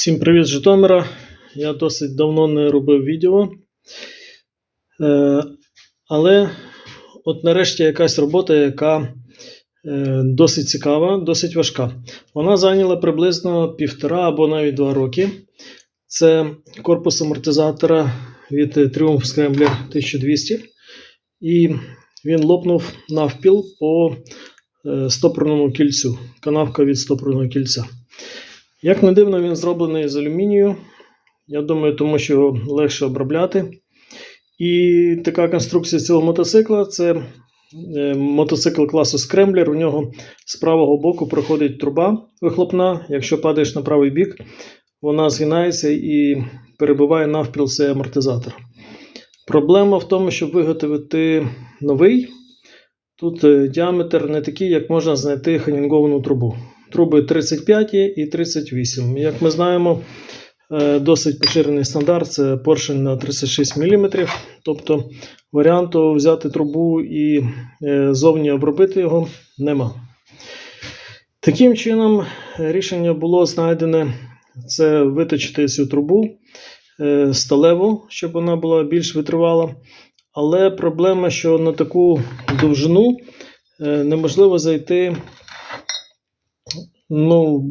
Всім привіт Житомира. Я досить давно не робив відео. Е, але от нарешті якась робота, яка е, досить цікава, досить важка. Вона зайняла приблизно півтора або навіть два роки. Це корпус амортизатора від Triumph Scrambler 1200. І він лопнув навпіл по е, стопорному кільцю. Канавка від стопорного кільця. Як не дивно, він зроблений з алюмінію. Я думаю, тому що його легше обробляти. І така конструкція цього мотоцикла це е, мотоцикл класу Скремблер. У нього з правого боку проходить труба вихлопна. Якщо падаєш на правий бік, вона згинається і перебиває навпіл цей амортизатор. Проблема в тому, щоб виготовити новий. Тут е, діаметр не такий, як можна знайти ханінговану трубу. Труби 35 і 38. Як ми знаємо, е, досить поширений стандарт це поршень на 36 мм. Тобто варіанту взяти трубу і е, зовні обробити його нема. Таким чином, рішення було знайдене це виточити цю трубу е, сталеву, щоб вона була більш витривала. Але проблема, що на таку довжину неможливо зайти Ну,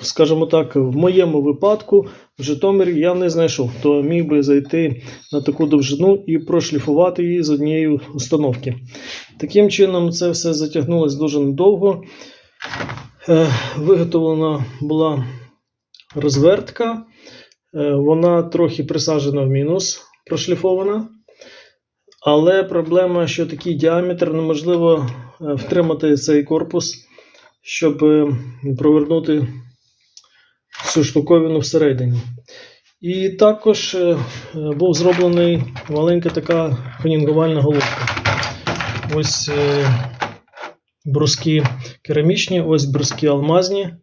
скажімо так, в моєму випадку в Житомирі я не знайшов, хто міг би зайти на таку довжину і прошліфувати її з однієї установки. Таким чином, це все затягнулося дуже недовго. Е, Виготовлена була розвертка, Е, вона трохи присаджена в мінус, прошліфована. Але проблема, що такий діаметр неможливо е, втримати цей корпус щоб е, провернути цю штуковину всередині. І також е, був зроблений маленька така хонінгувальна головка. Ось е, бруски керамічні, ось бруски алмазні.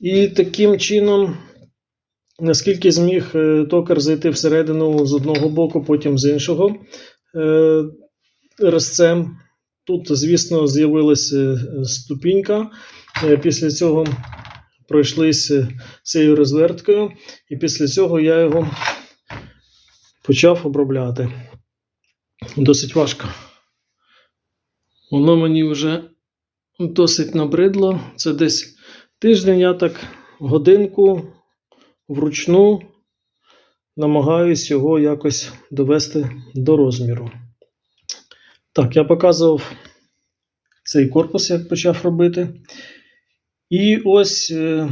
І таким чином, наскільки зміг токар зайти всередину з одного боку, потім з іншого резцем. Тут, звісно, з'явилася ступінька. Е, Після цього пройшлися цією розверткою, і після цього я його почав обробляти. Досить важко. Воно мені вже досить набридло. Це десь тиждень, я так годинку вручну намагаюсь його якось довести до розміру. Так, я показував цей корпус, як почав робити. І ось, е,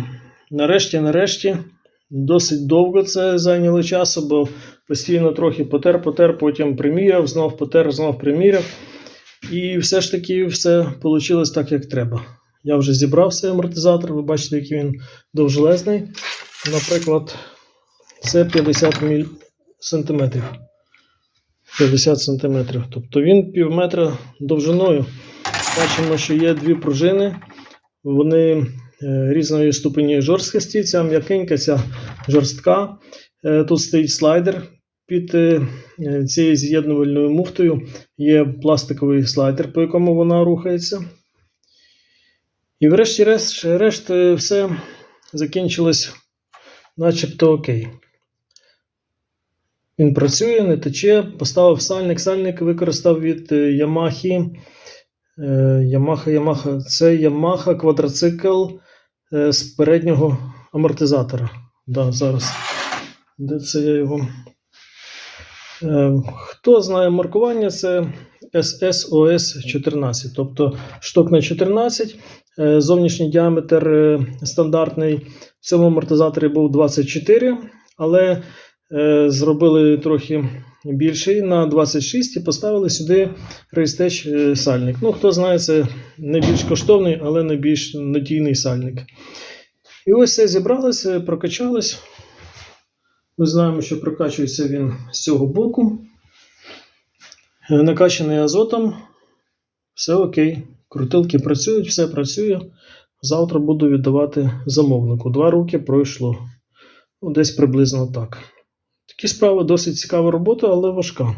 нарешті, нарешті, досить довго це зайняло часу, бо постійно трохи потер, потер, потім приміряв, знов потер, знов приміряв. І все ж таки все вийшло так, як треба. Я вже зібрав цей амортизатор, ви бачите, який він довжелезний. Наприклад, це 50 міль... сантиметрів. 50 см. Тобто він пів метра довжиною. Бачимо, що є дві пружини, вони е, різної ступені жорсткості. Ця м'якенька, ця жорстка. Е, тут стоїть слайдер під е, цією з'єднувальною муфтою. Є пластиковий слайдер, по якому вона рухається. І врешті-решт решт, все закінчилось начебто окей. Він працює, не тече. Поставив сальник. Сальник використав від Yamaha. Yamaha, Yamaha. Це Yamaha квадроцикл е, з переднього амортизатора. Да, зараз. Де це я його? Е, хто знає маркування, це SSOS 14. Тобто шток на 14. Е, зовнішній діаметр стандартний в цьому амортизаторі був 24, але зробили трохи більший на 26 і поставили сюди рейстеч е, сальник. Ну, хто знає, це не більш коштовний, але не більш надійний сальник. І ось це зібралося, прокачалось. Ми знаємо, що прокачується він з цього боку. Е, накачаний азотом. Все окей. Крутилки працюють, все працює. Завтра буду віддавати замовнику. Два роки пройшло. Ну, Десь приблизно так. Такі справи досить цікава робота, але важка.